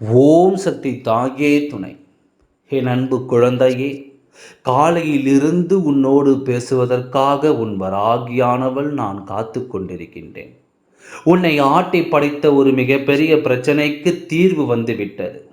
ஓம் சக்தி தாயே துணை. என் அன்பு குழந்தையே காலையிலிருந்து உன்னோடு பேசுவதற்காக உன் வராகியானவள் நான் காத்து கொண்டிருக்கின்றேன். உன்னை ஆட்டி படைத்த ஒரு மிகப்பெரிய பிரச்சனைக்கு தீர்வு வந்துவிட்டது.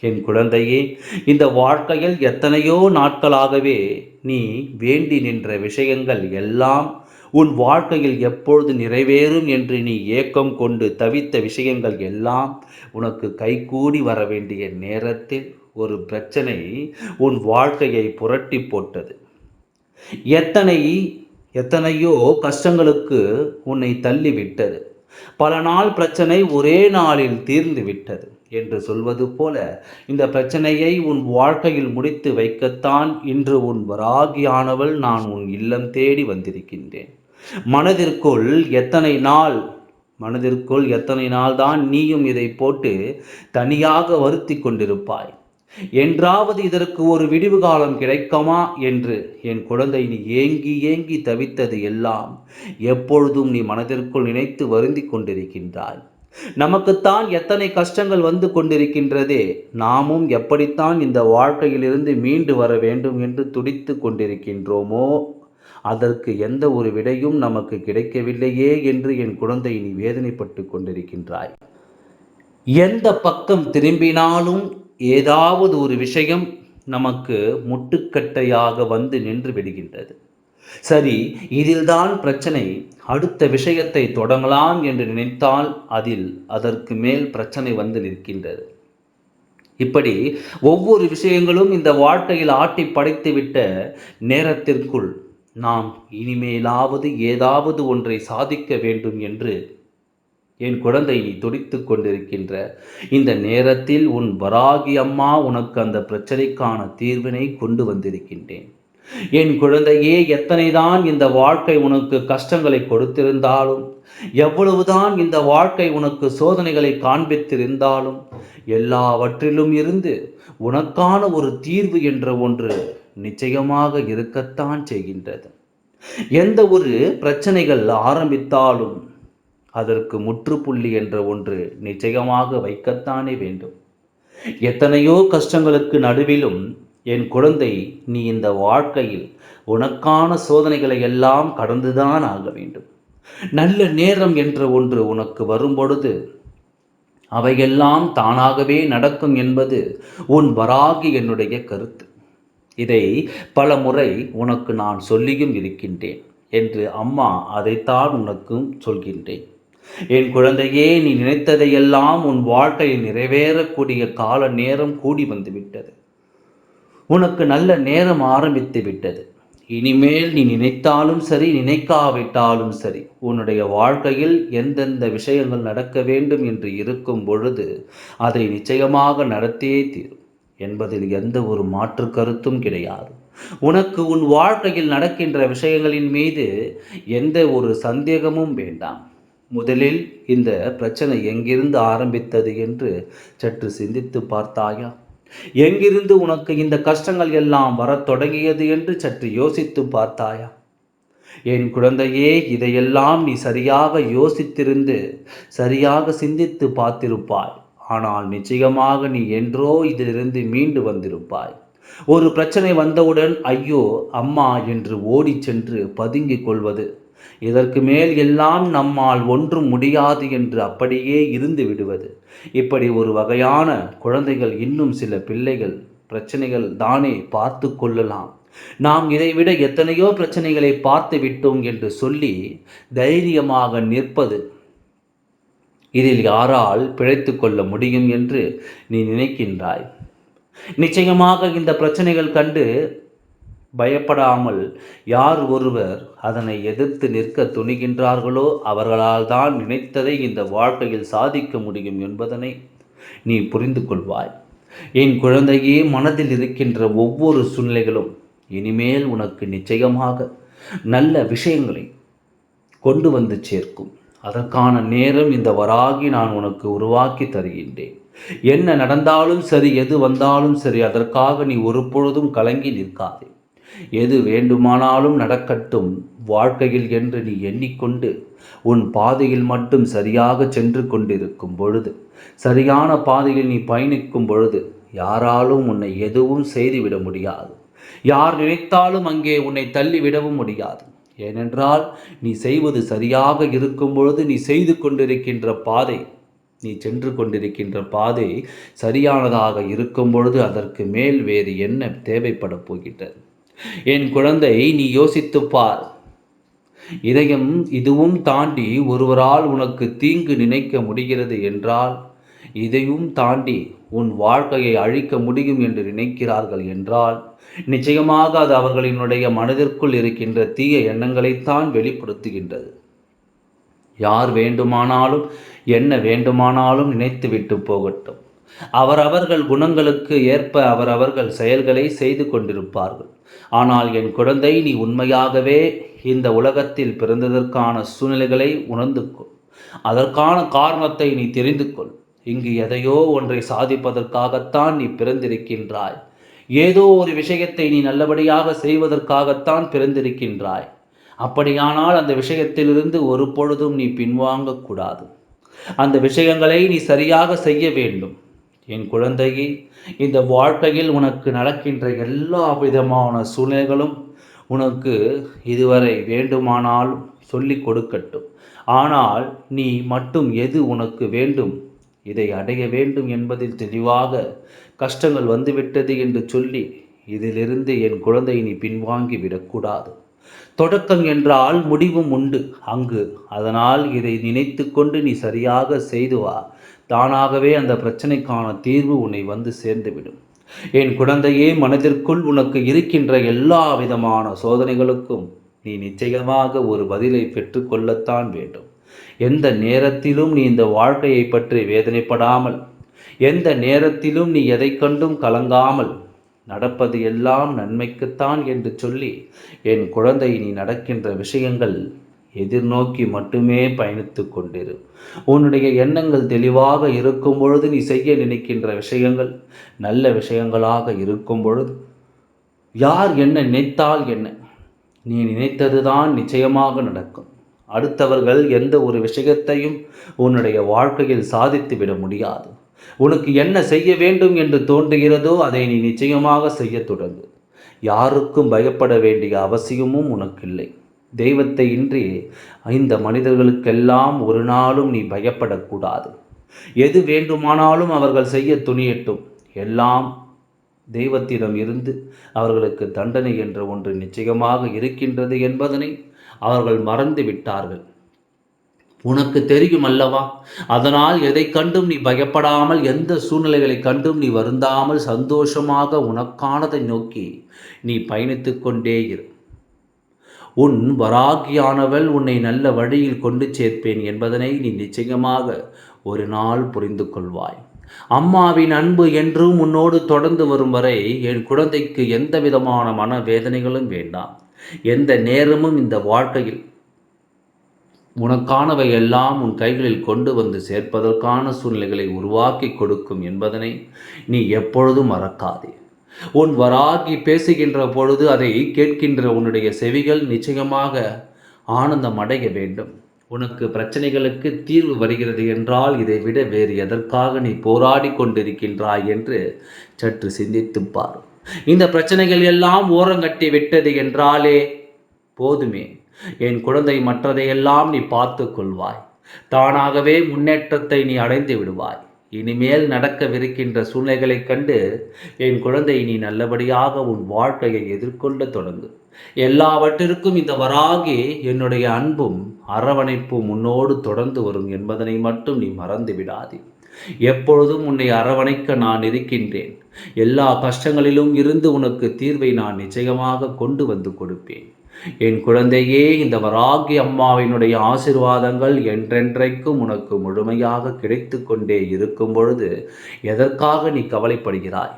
என் குழந்தையே இந்த வாழ்க்கையில் எத்தனையோ நாட்களாகவே நீ வேண்டி நின்ற விஷயங்கள் எல்லாம் உன் வாழ்க்கையில் எப்பொழுது நிறைவேறும் என்று நீ ஏக்கம் கொண்டு தவித்த விஷயங்கள் எல்லாம் உனக்கு கைகூடி வர வேண்டிய நேரத்தில் ஒரு பிரச்சனை உன் வாழ்க்கையை புரட்டி போட்டது. எத்தனை எத்தனையோ கஷ்டங்களுக்கு உன்னை தள்ளிவிட்டது. பல நாள் பிரச்சனை ஒரே நாளில் தீர்ந்து விட்டது என்று சொல்வது போல இந்த பிரச்சனையை உன் வாழ்க்கையில் முடித்து வைக்கத்தான் இன்று உன் வராகியானவள் நான் உன் இல்லம் தேடி வந்திருக்கின்றேன். மனதிற்குள் எத்தனை நாள் மனதிற்குள் எத்தனை நாள் தான் நீயும் இதை போட்டு தனியாக வருத்தி கொண்டிருப்பாய்? என்றாவது இதற்கு ஒரு விடிவு காலம் கிடைக்குமா என்று என் குழந்தை நீ ஏங்கி ஏங்கி தவித்தது எல்லாம் எப்பொழுதும் நீ மனதிற்குள் நினைத்து வருந்தி கொண்டிருக்கின்றாய். நமக்குத்தான் எத்தனை கஷ்டங்கள் வந்து கொண்டிருக்கின்றதே நாமும் எப்படித்தான் இந்த வாழ்க்கையிலிருந்து மீண்டு வர வேண்டும் என்று துடித்து கொண்டிருக்கின்றோமோ? அதற்கு எந்த ஒரு விடையும் நமக்கு கிடைக்கவில்லையே என்று என் குழந்தை நீ வேதனைப்பட்டு கொண்டிருக்கின்றாய். எந்த பக்கம் திரும்பினாலும் ஏதாவது ஒரு விஷயம் நமக்கு முட்டுக்கட்டையாக வந்து நின்று விடுகின்றது. சரி இதில்தான் பிரச்சனை. அடுத்த விஷயத்தை தொடங்கலாம் என்று நினைத்தால் அதில் அதற்கு மேல் பிரச்சனை வந்து நிற்கின்றது. இப்படி ஒவ்வொரு விஷயங்களும் இந்த வாழ்க்கையில் ஆட்டி படைத்துவிட்ட நேரத்திற்குள் நாம் இனிமேலாவது ஏதாவது ஒன்றை சாதிக்க வேண்டும் என்று என் குழந்தை நீ துடித்து கொண்டிருக்கின்ற இந்த நேரத்தில் உன் வராகி அம்மா உனக்கு அந்த பிரச்சனைக்கான தீர்வினை கொண்டு வந்திருக்கின்றேன். என் குழந்தையே எத்தனைதான் இந்த வாழ்க்கை உனக்கு கஷ்டங்களை கொடுத்திருந்தாலும் எவ்வளவுதான் இந்த வாழ்க்கை உனக்கு சோதனைகளை காண்பித்திருந்தாலும் எல்லாவற்றிலும் இருந்து உனக்கான ஒரு தீர்வு என்ற ஒன்று நிச்சயமாக இருக்கத்தான் செய்கின்றது. எந்த ஒரு பிரச்சனைகள் ஆரம்பித்தாலும் அதற்கு முற்றுப்புள்ளி என்ற ஒன்று நிச்சயமாக வைக்கத்தானே வேண்டும். எத்தனையோ கஷ்டங்களுக்கு நடுவிலும் என் குழந்தை நீ இந்த வாழ்க்கையில் உனக்கான சோதனைகளை எல்லாம் கடந்துதான் ஆக வேண்டும். நல்ல நேரம் என்ற ஒன்று உனக்கு வரும்பொழுது அவையெல்லாம் தானாகவே நடக்கும் என்பது உன் வராகி என்னுடைய கருத்து. இதை பல முறை உனக்கு நான் சொல்லியும் இருக்கின்றேன் என்று அம்மா அதைத்தான் உனக்கும் சொல்கின்றேன். என் குழந்தையே நீ நினைத்ததையெல்லாம் உன் வாழ்க்கையில் நிறைவேறக்கூடிய கால நேரம் கூடி வந்து விட்டது உனக்கு நல்ல நேரம் ஆரம்பித்து விட்டது. இனிமேல் நீ நினைத்தாலும் சரி நினைக்காவிட்டாலும் சரி உன்னுடைய வாழ்க்கையில் எந்தெந்த விஷயங்கள் நடக்க வேண்டும் என்று இருக்கும் பொழுது அதை நிச்சயமாக நடத்தியே தீரும். என்பதில் எந்த ஒரு மாற்று கருத்தும் கிடையாது. உனக்கு உன் வாழ்க்கையில் நடக்கின்ற விஷயங்களின் மீது எந்த ஒரு சந்தேகமும் வேண்டாம். முதலில் இந்த பிரச்சனை எங்கிருந்து ஆரம்பித்தது என்று சற்று சிந்தித்து பார்த்தாயா? எங்கிருந்து உனக்கு இந்த கஷ்டங்கள் எல்லாம் வரத் தொடங்கியது என்று சற்று யோசித்து பார்த்தாயா? என் குழந்தையே இதையெல்லாம் நீ சரியாக யோசித்திருந்து சரியாக சிந்தித்து பார்த்திருப்பாய். ஆனால் நிச்சயமாக நீ என்றோ இதிலிருந்து மீண்டு வந்திருப்பாய். ஒரு பிரச்சனை வந்தவுடன் ஐயோ அம்மா என்று ஓடிச் சென்று பதுங்கிக் கொள்வது. இதற்கு மேல் எல்லாம் நம்மால் ஒன்றும் முடியாது என்று அப்படியே இருந்து விடுவது. இப்படி ஒரு வகையான குழந்தைகள் இன்னும் சில பிள்ளைகள் பிரச்சனைகள் தானே பார்த்து கொள்ளலாம். நாம் இதைவிட எத்தனையோ பிரச்சனைகளை பார்த்து விட்டோம் என்று சொல்லி தைரியமாக நிற்பது இதில் யாரால் பிழைத்து கொள்ள முடியும் என்று நீ நினைக்கின்றாய். நிச்சயமாக இந்த பிரச்சனைகள் கண்டு பயப்படாமல் யார் ஒருவர் அதனை எதிர்த்து நிற்க துணிகின்றார்களோ அவர்களால் தான் நினைத்ததை இந்த வாழ்க்கையில் சாதிக்க முடியும் என்பதனை நீ புரிந்து கொள்வாய். என் குழந்தையே மனதில் இருக்கின்ற ஒவ்வொரு சூழ்நிலைகளும் இனிமேல் உனக்கு நிச்சயமாக நல்ல விஷயங்களை கொண்டு வந்து சேர்க்கும். அதற்கான நேரம் இந்த வராகி நான் உனக்கு உருவாக்கி தருகின்றேன். என்ன நடந்தாலும் சரி எது வந்தாலும் சரி அதற்காக நீ ஒரு பொழுதும் கலங்கி நிற்காதே. எது வேண்டுமானாலும் நடக்கட்டும் வாழ்க்கையில் என்று நீ எண்ணிக்கொண்டு உன் பாதையில் மட்டும் சரியாக சென்று கொண்டிருக்கும் பொழுது சரியான பாதையில் நீ பயணிக்கும் பொழுது யாராலும் உன்னை எதுவும் செய்துவிட முடியாது. யார் நினைத்தாலும் அங்கே உன்னை தள்ளிவிடவும் முடியாது. ஏனென்றால் நீ செய்வது சரியாக இருக்கும் பொழுது நீ செய்து கொண்டிருக்கின்ற பாதை நீ சென்று கொண்டிருக்கின்ற பாதை சரியானதாக இருக்கும் பொழுது அதற்கு மேல் வேறு என்ன தேவைப்பட போகின்றது? என் குழந்தை நீ யோசித்து பார். இதயம் இதுவும் தாண்டி ஒருவரால் உனக்கு தீங்கு நினைக்க முடிகிறது என்றால் இதையும் தாண்டி உன் வாழ்க்கையை அழிக்க முடியும் என்று நினைக்கிறார்கள் என்றால் நிச்சயமாக அது அவர்களினுடைய மனதிற்குள் இருக்கின்ற தீய எண்ணங்களைத்தான் வெளிப்படுத்துகின்றது. யார் வேண்டுமானாலும் என்ன வேண்டுமானாலும் நினைத்துவிட்டு போகட்டும். அவரவர்கள் குணங்களுக்கு ஏற்ப அவரவர்கள் செயல்களை செய்து கொண்டிருப்பார்கள். ஆனால் என் குழந்தை நீ உண்மையாகவே இந்த உலகத்தில் பிறந்ததற்கான சூழ்நிலைகளை உணர்ந்து கொள் அதற்கான காரணத்தை நீ தெரிந்து கொள் இங்கு எதையோ ஒன்றை சாதிப்பதற்காகத்தான் நீ பிறந்திருக்கின்றாய். ஏதோ ஒரு விஷயத்தை நீ நல்லபடியாக செய்வதற்காகத்தான் பிறந்திருக்கின்றாய். அப்படியானால் அந்த விஷயத்திலிருந்து ஒரு பொழுதும் நீ பின்வாங்கக்கூடாது அந்த விஷயங்களை நீ சரியாக செய்ய வேண்டும். என் குழந்தையே இந்த வாழ்க்கையில் உனக்கு நடக்கின்ற எல்லா விதமான சூழ்நிலைகளும் உனக்கு இதுவரை வேண்டுமானாலும் சொல்லிக் கொடுக்கட்டும். ஆனால் நீ மட்டும் எது உனக்கு வேண்டும்? இதை அடைய வேண்டும் என்பதில் தெளிவாக கஷ்டங்கள் வந்துவிட்டது என்று சொல்லி இதிலிருந்து என் குழந்தை நீ பின்வாங்கி விடக்கூடாது. தொடக்கம் என்றால் முடிவும் உண்டு. அங்கு அதனால் இதை நினைத்து கொண்டு நீ சரியாக செய்து வா. தானாகவே அந்த பிரச்சனைக்கான தீர்வு உன்னை வந்து சேர்ந்துவிடும். என் குழந்தையே மனதிற்குள் உனக்கு இருக்கின்ற எல்லா விதமான சோதனைகளுக்கும் நீ நிச்சயமாக ஒரு பதிலை பெற்றுக்கொள்ளத்தான் வேண்டும். எந்த நேரத்திலும் நீ இந்த வாழ்க்கையை பற்றி வேதனைப்படாமல் எந்த நேரத்திலும் நீ எதை கண்டும் கலங்காமல் நடப்பது எல்லாம் நன்மைக்குத்தான் என்று சொல்லி என் குழந்தை நீ நடக்கின்ற விஷயங்கள் எதிர்நோக்கி மட்டுமே பயணித்து கொண்டிரு. உன்னுடைய எண்ணங்கள் தெளிவாக இருக்கும் பொழுது நீ செய்ய நினைக்கின்ற விஷயங்கள் நல்ல விஷயங்களாக இருக்கும் பொழுது யார் என்ன நினைத்தால் என்ன? நீ நினைத்தது தான் நிச்சயமாக நடக்கும். அடுத்தவர்கள் எந்த ஒரு விஷயத்தையும் உன்னுடைய வாழ்க்கையில் சாதித்து விட முடியாது. உனக்கு என்ன செய்ய வேண்டும் என்று தோன்றுகிறதோ அதை நீ நிச்சயமாக செய்ய தொடங்கு. யாருக்கும் பயப்பட வேண்டிய அவசியமும் உனக்கு இல்லை தெய்வத்தை இன்றி இந்த மனிதர்களுக்கெல்லாம் ஒரு நாளும் நீ பயப்படக்கூடாது. எது வேண்டுமானாலும் அவர்கள் செய்ய துணியட்டும். எல்லாம் தெய்வத்திடம் இருந்து அவர்களுக்கு தண்டனை என்ற ஒன்று நிச்சயமாக இருக்கின்றது என்பதனை அவர்கள் மறந்து விட்டார்கள். உனக்கு தெரியும் அல்லவா? அதனால் எதை கண்டும் நீ பயப்படாமல் எந்த சூழ்நிலைகளை கண்டும் நீ வருந்தாமல் சந்தோஷமாக உனக்கானதை நோக்கி நீ பயணித்து கொண்டே இரு. உன் வராகியானவள் உன்னை நல்ல வழியில் கொண்டு சேர்ப்பேன் என்பதனை நீ நிச்சயமாக ஒரு நாள் புரிந்து கொள்வாய். அம்மாவின் அன்பு என்றும் உன்னோடு தொடர்ந்து வரும் வரை என் குழந்தைக்கு எந்த விதமான மன வேதனைகளும் வேண்டாம். எந்த நேரமும் இந்த வாழ்க்கையில் உனக்கானவை எல்லாம் உன் கைகளில் கொண்டு வந்து சேர்ப்பதற்கான சூழ்நிலைகளை உருவாக்கி கொடுக்கும் என்பதனை நீ எப்பொழுதும் மறக்காதே. உன் வராகி பேசுகின்ற பொழுது அதை கேட்கின்ற உன்னுடைய செவிகள் நிச்சயமாக ஆனந்தம் அடைய வேண்டும். உனக்கு பிரச்சனைகளுக்கு தீர்வு வருகிறது என்றால் இதை விட வேறு எதற்காக நீ போராடி கொண்டிருக்கின்றாய் என்று சற்று சிந்தித்துப்பார் இந்த பிரச்சனைகள் எல்லாம் ஓரங்கட்டி விட்டது என்றாலே போதுமே. என் குழந்தை மற்றதையெல்லாம் நீ பார்த்து கொள்வாய். தானாகவே முன்னேற்றத்தை நீ அடைந்து விடுவாய். இனிமேல் நடக்கவிருக்கின்ற சூழ்நிலைகளைக் கண்டு என் குழந்தை நீ நல்லபடியாக உன் வாழ்க்கையை எதிர்கொள்ள தொடங்கு. எல்லாவற்றிற்கும் இந்த வராகி என்னுடைய அன்பும் அரவணைப்பும் உன்னோடு தொடர்ந்து வரும் என்பதனை மட்டும் நீ மறந்து விடாதே. எப்பொழுதும் உன்னை அரவணைக்க நான் இருக்கின்றேன். எல்லா கஷ்டங்களிலும் இருந்து உனக்கு தீர்வை நான் நிச்சயமாக கொண்டு வந்து கொடுப்பேன். என் குழந்தையே இந்த வராகி அம்மாவினுடைய ஆசிர்வாதங்கள் என்றென்றைக்கும் உனக்கு முழுமையாக கிடைத்து கொண்டே இருக்கும் பொழுது எதற்காக நீ கவலைப்படுகிறாய்?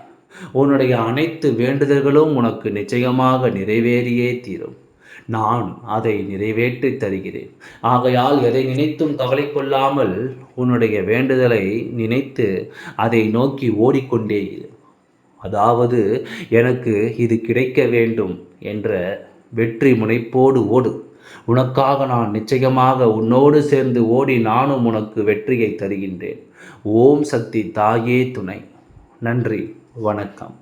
உன்னுடைய அனைத்து வேண்டுதல்களும் உனக்கு நிச்சயமாக நிறைவேறியே தீரும். நான் அதை நிறைவேற்றி தருகிறேன். ஆகையால் எதை நினைத்தும் கவலை கொள்ளாமல் உன்னுடைய வேண்டுதலை நினைத்து அதை நோக்கி ஓடிக்கொண்டே அதாவது எனக்கு இது கிடைக்க வேண்டும் என்ற வெற்றி முனைப்போடு ஓடு. உனக்காக நான் நிச்சயமாக உன்னோடு சேர்ந்து ஓடி நானும் உனக்கு வெற்றியை தருகின்றேன். ஓம் சக்தி தாயே துணை. நன்றி வணக்கம்.